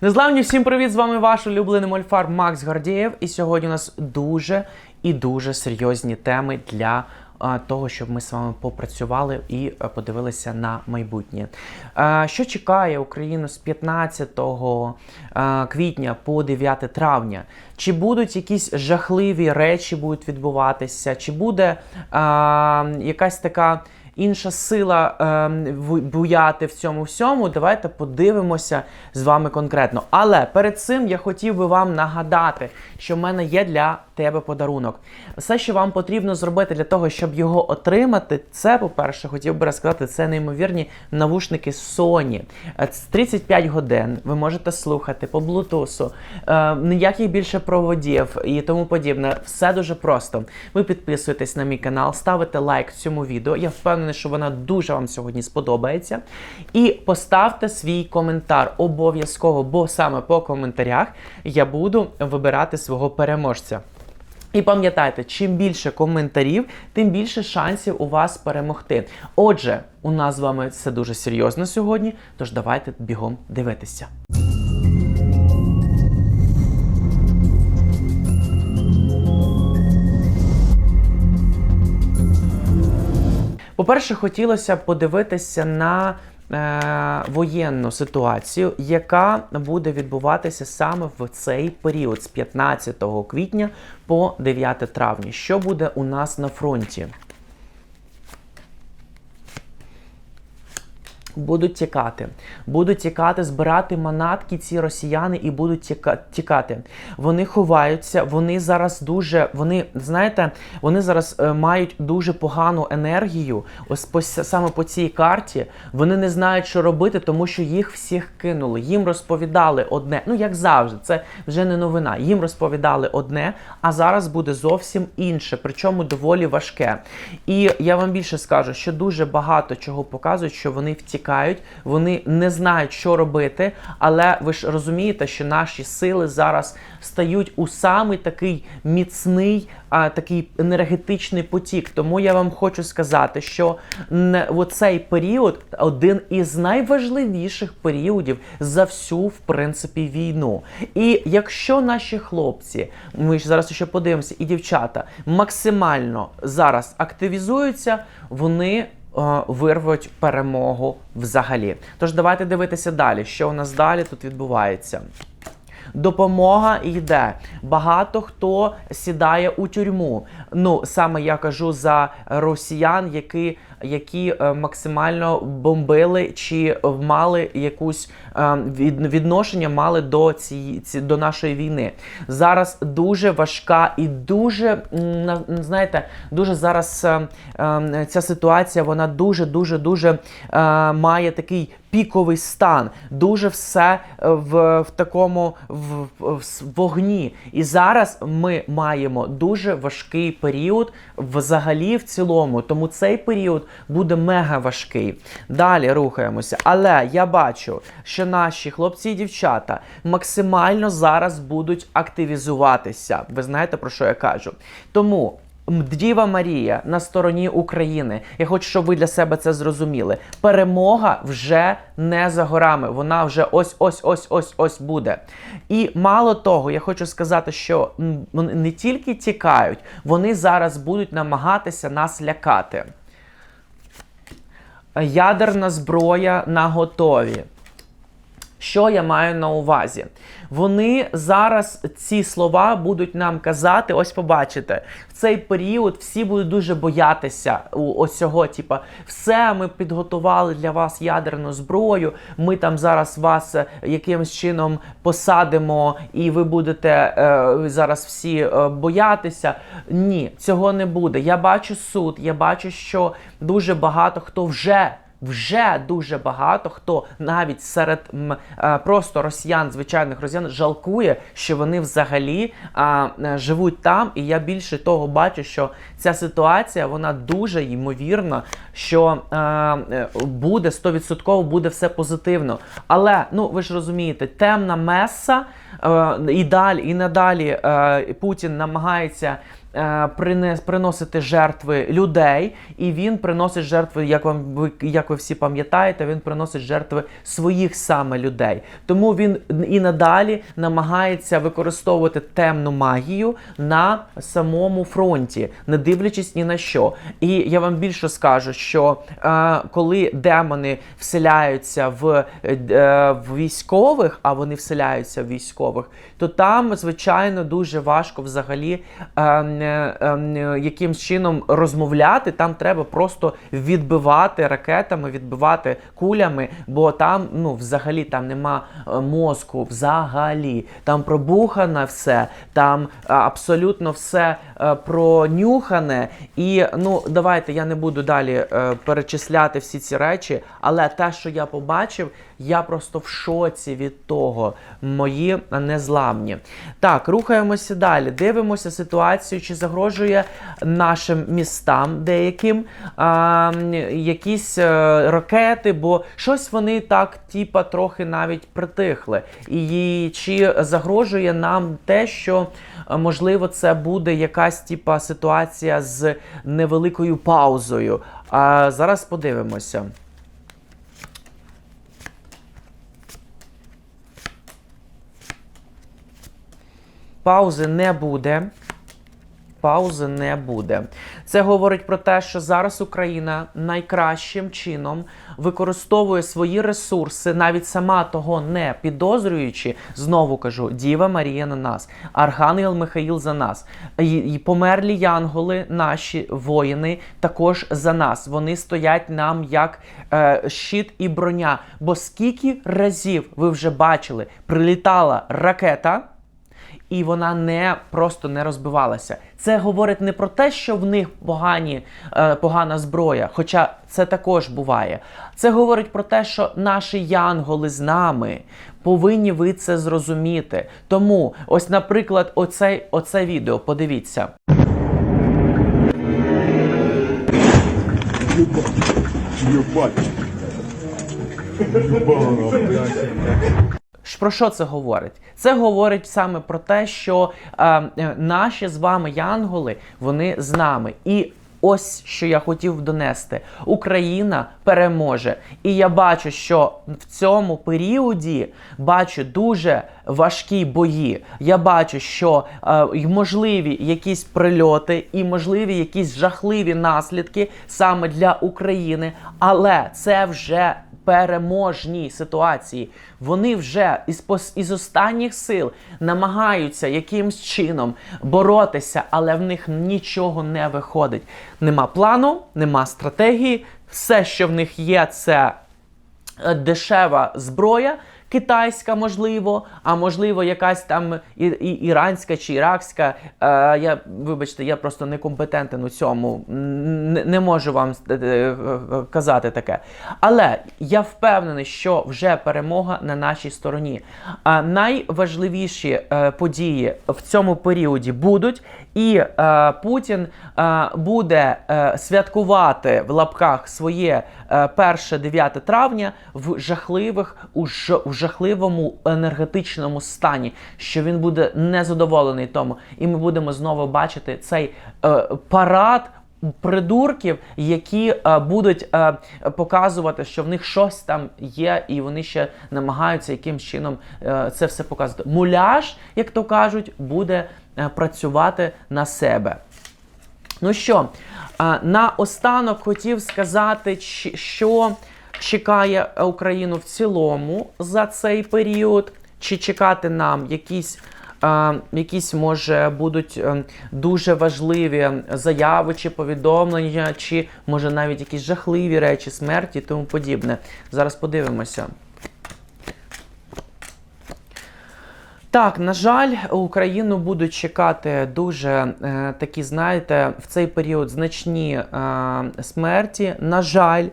Незламні, всім привіт! З вами ваш улюблений мольфар Макс Гордієв. І сьогодні у нас дуже і дуже серйозні теми для а, того, щоб ми з вами попрацювали і а, подивилися на майбутнє. А, що чекає Україну з 15 а, квітня по 9 травня? Чи будуть якісь жахливі речі будуть відбуватися? Чи буде а, якась така інша сила е, буяти в цьому всьому. Давайте подивимося з вами конкретно. Але перед цим я хотів би вам нагадати, що в мене є для тебе подарунок. Все, що вам потрібно зробити для того, щоб його отримати, це, по-перше, хотів би розказати, це неймовірні навушники Sony. Е, 35 годин. Ви можете слухати по блутусу, е, ніяких більше проводів і тому подібне. Все дуже просто. Ви підписуєтесь на мій канал, ставите лайк цьому відео. Я впевнений, що вона дуже вам сьогодні сподобається. І поставте свій коментар обов'язково, бо саме по коментарях я буду вибирати свого переможця. І пам'ятайте, чим більше коментарів, тим більше шансів у вас перемогти. Отже, у нас з вами все дуже серйозно сьогодні, тож давайте бігом дивитися. По-перше, хотілося подивитися на воєнну ситуацію, яка буде відбуватися саме в цей період з 15 квітня по 9 травня. Що буде у нас на фронті? Будуть тікати, будуть тікати, збирати манатки ці росіяни і будуть тіка- тікати. Вони ховаються, вони зараз дуже, вони знаєте, вони зараз е, мають дуже погану енергію. Ось по, саме по цій карті вони не знають, що робити, тому що їх всіх кинули. Їм розповідали одне, ну як завжди, це вже не новина. Їм розповідали одне, а зараз буде зовсім інше, причому доволі важке. І я вам більше скажу, що дуже багато чого показують, що вони втікають, вони не знають, що робити. Але ви ж розумієте, що наші сили зараз стають у самий такий міцний, а, такий енергетичний потік. Тому я вам хочу сказати, що не, оцей період один із найважливіших періодів за всю, в принципі, війну. І якщо наші хлопці, ми ж зараз ще подивимося, і дівчата максимально зараз активізуються, вони вирвуть перемогу взагалі. Тож давайте дивитися далі, що у нас далі тут відбувається. Допомога йде. Багато хто сідає у тюрму. Ну саме я кажу за росіян, які, які е, максимально бомбили чи мали якусь е, відношення мали до цієї ці, до нашої війни. Зараз дуже важка і дуже на- знаєте, дуже зараз е, ця ситуація вона дуже дуже дуже має такий піковий стан. Дуже все в, в такому в, в вогні. І зараз ми маємо дуже важкий період взагалі в цілому. Тому цей період буде мега важкий. Далі рухаємося. Але я бачу, що наші хлопці і дівчата максимально зараз будуть активізуватися. Ви знаєте про що я кажу? Тому. Діва Марія на стороні України. Я хочу, щоб ви для себе це зрозуміли. Перемога вже не за горами. Вона вже ось ось ось ось ось буде. І мало того, я хочу сказати, що вони не тільки тікають, вони зараз будуть намагатися нас лякати. Ядерна зброя на готові. Що я маю на увазі? Вони зараз ці слова будуть нам казати, ось побачите, в цей період всі будуть дуже боятися ось цього, типа, все, ми підготували для вас ядерну зброю, ми там зараз вас е, якимось чином посадимо, і ви будете е, зараз всі е, боятися. Ні, цього не буде. Я бачу суд, я бачу, що дуже багато хто вже вже дуже багато хто навіть серед е, просто росіян, звичайних росіян, жалкує, що вони взагалі е, живуть там. І я більше того бачу, що ця ситуація вона дуже ймовірна, що е, буде 100% буде все позитивно. Але ну ви ж розумієте, темна меса. Е, і далі, і надалі е, Путін намагається е, принес, приносити жертви людей, і він приносить жертви, як вам ви як ви всі пам'ятаєте, він приносить жертви своїх саме людей. Тому він і надалі намагається використовувати темну магію на самому фронті, не дивлячись ні на що. І я вам більше скажу, що е, коли демони вселяються в, е, в військових, а вони вселяються в військових, то там, звичайно, дуже важко взагалі е, е, е, якимсь чином розмовляти. Там треба просто відбивати ракетами, відбивати кулями, бо там, ну, взагалі, там нема е, мозку, взагалі. Там пробухане все, там е, абсолютно все пронюхане. І ну, давайте я не буду далі перечисляти всі ці речі, але те, що я побачив, я просто в шоці від того. Мої незламні. Так, рухаємося далі. Дивимося ситуацію, чи загрожує нашим містам деяким а, якісь е, ракети, бо щось вони так, типа, трохи навіть притихли. І чи загрожує нам те, що е, можливо це буде якась типа ситуація з невеликою паузою. А зараз подивимося. Паузи не буде. Паузи не буде. Це говорить про те, що зараз Україна найкращим чином використовує свої ресурси, навіть сама того не підозрюючи. Знову кажу, Діва Марія на нас, Архангел Михаїл за нас. І, померлі янголи, наші воїни, також за нас. Вони стоять нам як е, щит і броня. Бо скільки разів ви вже бачили, прилітала ракета і вона не просто не розбивалася. Це говорить не про те, що в них погані, е, погана зброя, хоча це також буває. Це говорить про те, що наші янголи з нами. Повинні ви це зрозуміти. Тому, ось, наприклад, оцей, оце відео, подивіться. Ебать. Ж Про що це говорить? Це говорить саме про те, що е, е, наші з вами янголи, вони з нами. І ось що я хотів донести: Україна переможе. І я бачу, що в цьому періоді бачу дуже важкі бої. Я бачу, що е, можливі якісь прильоти і можливі якісь жахливі наслідки саме для України, але це вже переможній ситуації. Вони вже із, із останніх сил намагаються якимсь чином боротися, але в них нічого не виходить. Нема плану, нема стратегії. Все, що в них є, це е, дешева зброя. Китайська, можливо, а можливо, якась там і, і, іранська чи іракська. Е, я, вибачте, я просто некомпетентен у цьому. Не, не можу вам е, е, казати таке. Але я впевнений, що вже перемога на нашій стороні. А найважливіші е, події в цьому періоді будуть, і е, Путін е, буде е, святкувати в лапках своє е, 1-9 травня в жахливих у, ж, жахливому енергетичному стані, що він буде незадоволений тому, і ми будемо знову бачити цей е, парад. Придурків, які е, будуть е, показувати, що в них щось там є, і вони ще намагаються якимсь чином е, це все показувати. Муляж, як то кажуть, буде е, працювати на себе. Ну що, а, на останок хотів сказати, що чекає Україну в цілому за цей період, чи чекати нам якісь. Якісь може будуть е, дуже важливі заяви чи повідомлення, чи може навіть якісь жахливі речі, смерті і тому подібне. Зараз подивимося. Так, на жаль, Україну будуть чекати дуже е, такі, знаєте, в цей період значні е, смерті. На жаль,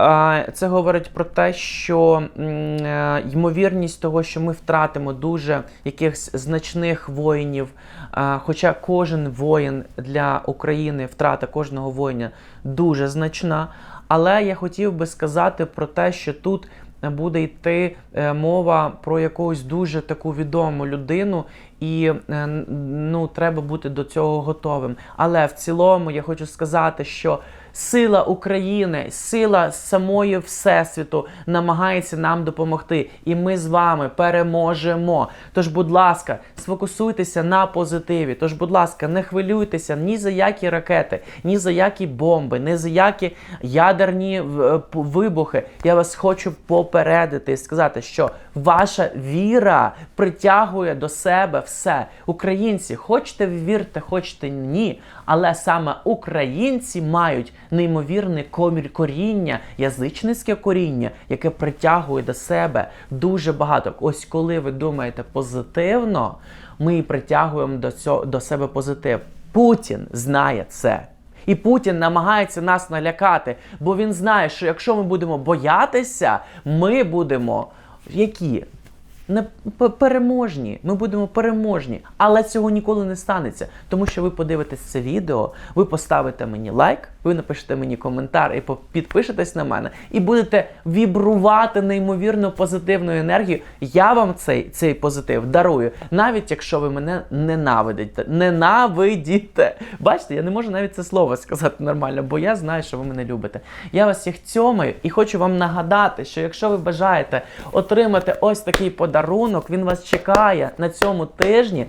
е, це говорить про те, що е, ймовірність того, що ми втратимо дуже якихось значних воїнів. Е, хоча кожен воїн для України, втрата кожного воїна дуже значна. Але я хотів би сказати про те, що тут буде йти е, мова про якусь дуже таку відому людину, і е, ну, треба бути до цього готовим. Але в цілому я хочу сказати, що сила України, сила самої Всесвіту намагається нам допомогти. І ми з вами переможемо. Тож, будь ласка, сфокусуйтеся на позитиві. Тож, будь ласка, не хвилюйтеся ні за які ракети, ні за які бомби, ні за які ядерні вибухи. Я вас хочу попередити і сказати, що ваша віра притягує до себе все. Українці, хочете вірте, хочете ні. Але саме українці мають неймовірне коріння, язичницьке коріння, яке притягує до себе дуже багато. Ось коли ви думаєте позитивно, ми притягуємо до, цього, до себе позитив. Путін знає це. І Путін намагається нас налякати, бо він знає, що якщо ми будемо боятися, ми будемо які? Не переможні. Ми будемо переможні. Але цього ніколи не станеться. Тому що ви подивитесь це відео, ви поставите мені лайк, ви напишете мені коментар і підпишетесь на мене, і будете вібрувати неймовірно позитивною енергією. Я вам цей, цей позитив дарую, навіть якщо ви мене ненавидите. Ненавидіте. Бачите, я не можу навіть це слово сказати нормально, бо я знаю, що ви мене любите. Я вас всіх цьомаю і хочу вам нагадати, що якщо ви бажаєте отримати ось такий подарунок, він вас чекає на цьому тижні.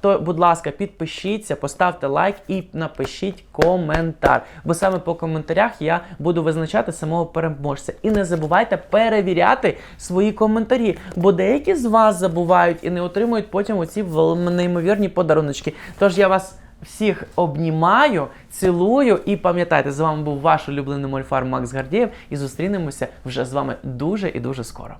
То, будь ласка, підпишіться, поставте лайк і напишіть коментар. Бо саме по коментарях я буду визначати самого переможця. І не забувайте перевіряти свої коментарі, бо деякі з вас забувають і не отримують потім оці неймовірні подаруночки. Тож я вас. Всіх обнімаю, цілую і пам'ятайте, з вами був ваш улюблений мольфар Макс Гардієв. І зустрінемося вже з вами дуже і дуже скоро.